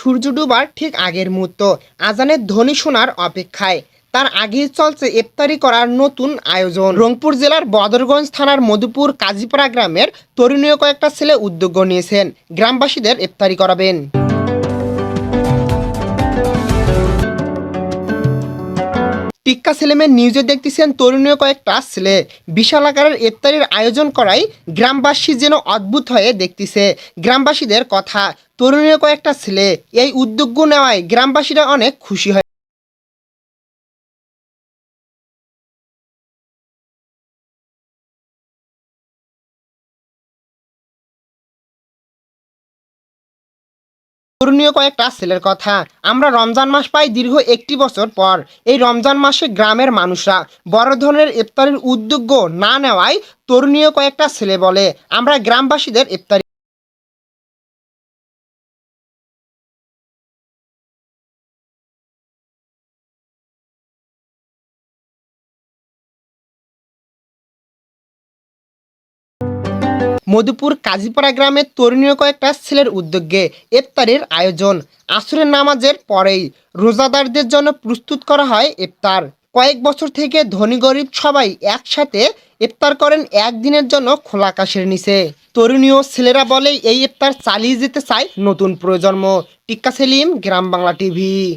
সূর্য ডুবার ঠিক আগের মুহূর্ত। আজানের ধ্বনি শোনার অপেক্ষায়। তার আগেই চলছে ইফতারি করার নতুন আয়োজন। রংপুর জেলার বদরগঞ্জ থানার মধুপুর কাজীপাড়া গ্রামের তরুণীয় কয়েকটা ছেলে উদ্যোগ নিয়েছেন। গ্রামবাসীদের ইফতারি করাবেন। টিক্কা ছেলেমেয়ের নিউজে দেখতেছেন তরুণীয় কয়েকটা ছেলে। বিশাল আকারের ইফতারির আয়োজন করাই গ্রামবাসী যেন অদ্ভুত হয়ে দেখতেছে। গ্রামবাসীদের কথা, তরুণীয় কয়েকটা ছেলে, এই উদ্যোগ নেওয়ায় গ্রামবাসীরা অনেক খুশি হয়। তরুণীয় কয়েকটা ছেলের কথা। আমরা রমজান মাস পাই দীর্ঘ একটি বছর পর। এই রমজান মাসে গ্রামের মানুষরা বড় ধরনের ইফতারের উদ্যোগ না নেওয়ায় তরুণীয় কয়েকটা ছেলে বলে। আমরা গ্রামবাসীদের ইফতারি মধুপুর কাজীপাড়া গ্রামের তরুণীয় কয়েকটা ছেলের উদ্যোগে ইফতারের আয়োজন। আসরের নামাজের পরেই রোজাদারদের জন্য প্রস্তুত করা হয় ইফতার। কয়েক বছর থেকে ধনী গরিব সবাই একসাথে ইফতার করেন, একদিনের জন্য খোলা আকাশের নিচে। তরুণীয় ছেলেরা বলে, এই ইফতার চালিয়ে যেতে চায় নতুন প্রজন্ম। টিক্কা সেলিম, গ্রাম বাংলা টিভি।